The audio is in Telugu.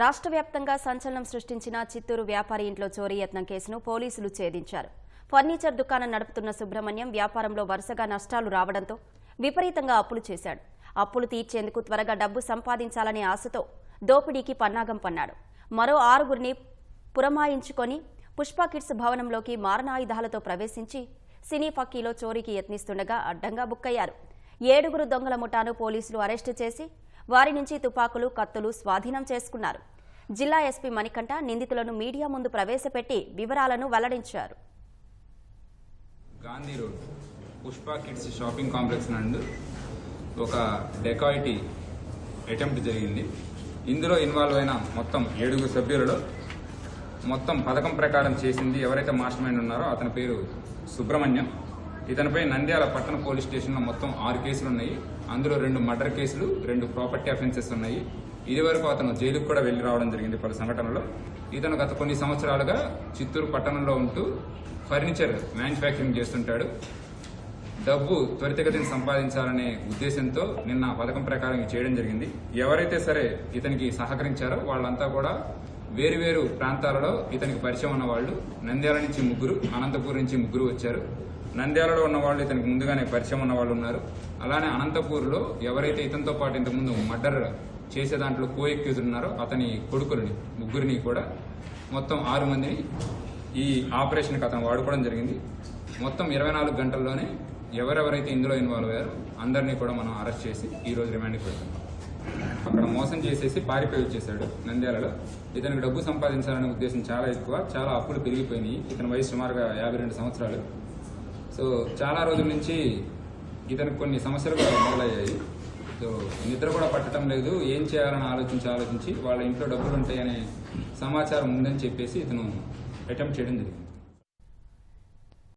రాష్ట్ర వ్యాప్తంగా సంచలనం సృష్టించిన చిత్తూరు వ్యాపారి ఇంట్లో చోరీ యత్నం కేసును పోలీసులు ఛేదించారు. ఫర్నిచర్ దుకాణం నడుపుతున్న సుబ్రహ్మణ్యం వ్యాపారంలో వరుసగా నష్టాలు రావడంతో విపరీతంగా అప్పులు చేశాడు. అప్పులు తీర్చేందుకు త్వరగా డబ్బు సంపాదించాలనే ఆశతో దోపిడీకి పన్నాగం పన్నాడు. మరో ఆరుగురిని పురమాయించుకొని పుష్ప కిడ్స్ భవనంలోకి మారణాయుధాలతో ప్రవేశించి సినీ ఫక్కీలో చోరీకి యత్నిస్తుండగా అడ్డంగా బుక్కయ్యారు. ఏడుగురు దొంగల ముఠాను పోలీసులు అరెస్టు చేసి వారి నుంచి తుపాకులు కత్తులు స్వాధీనం చేసుకున్నారు. జిల్లా ఎస్పీ మణికంఠ నిందితులను మీడియా ముందు ప్రవేశపెట్టి వివరాలను వెల్లడించారు. Gandhi road Pushpa kids shopping complex నందు ఒక డెకాయిటీ అటెంప్ట్ జరిగింది. ఇందులో ఇన్వాల్వ్ అయిన మొత్తం ఏడుగురు సభ్యులలో మొత్తం పథకం ప్రకారం చేసింది ఎవరైతే మాస్టర్ మైండ్ ఉన్నారో అతని పేరు సుబ్రహ్మణ్యం. ఇతనిపై నంద్యాల పట్టణ పోలీస్ స్టేషన్లో మొత్తం ఆరు కేసులు ఉన్నాయి. అందులో రెండు మర్డర్ కేసులు రెండు ప్రాపర్టీ అఫెన్సెస్ ఉన్నాయి. ఇది వరకు అతను జైలుకు కూడా వెళ్ళి రావడం జరిగింది పలు సంఘటనలో. ఇతను గత కొన్ని సంవత్సరాలుగా చిత్తూరు పట్టణంలో ఉంటూ ఫర్నిచర్ మ్యానుఫ్యాక్చరింగ్ చేస్తుంటాడు. డబ్బు త్వరితగతిని సంపాదించాలనే ఉద్దేశంతో నిన్న పథకం ప్రకారం చేయడం జరిగింది. ఎవరైతే సరే ఇతనికి సహకరించారో వాళ్ళంతా కూడా వేరు వేరు ప్రాంతాలలో ఇతనికి పరిచయం ఉన్న వాళ్ళు నంద్యాల నుంచి ముగ్గురు అనంతపూర్ నుంచి ముగ్గురు వచ్చారు. నంద్యాలలో ఉన్న వాళ్ళు ఇతనికి ముందుగానే పరిచయం ఉన్న వాళ్ళు ఉన్నారు. అలానే అనంతపూర్లో ఎవరైతే ఇతనితో పాటు ఇంతకుముందు మర్డర్ చేసే దాంట్లో కో ఎక్యూజ్ ఉన్నారో అతని కొడుకులని ముగ్గురిని కూడా మొత్తం ఆరు మందిని ఈ ఆపరేషన్కి అతను వాడుకోవడం జరిగింది. మొత్తం ఇరవై నాలుగు గంటల్లోనే ఎవరెవరైతే ఇందులో ఇన్వాల్వ్ అయ్యారో అందరినీ కూడా మనం అరెస్ట్ చేసి ఈరోజు రిమాండ్కి పెడుతున్నాం అక్కడ మోసం చేసేసి పారిపోయి వచ్చేసాడు నంద్యాలలో. ఇతనికి డబ్బు సంపాదించాలనే ఉద్దేశం చాలా ఎక్కువ. చాలా అప్పులు పెరిగిపోయినాయి. ఇతని వయసు సుమారుగా యాభై రెండు సంవత్సరాలు. సో చాలా రోజుల నుంచి ఇతనికి కొన్ని సమస్యలు కూడా మొదలయ్యాయి. సో నిద్ర కూడా పట్టడం లేదు. ఏం చేయాలని ఆలోచించి ఆలోచించి వాళ్ళ ఇంట్లో డబ్బులు ఉంటాయనే సమాచారం ఉందని చెప్పేసి ఇతను అటెంప్ట్ చేయడం జరిగింది.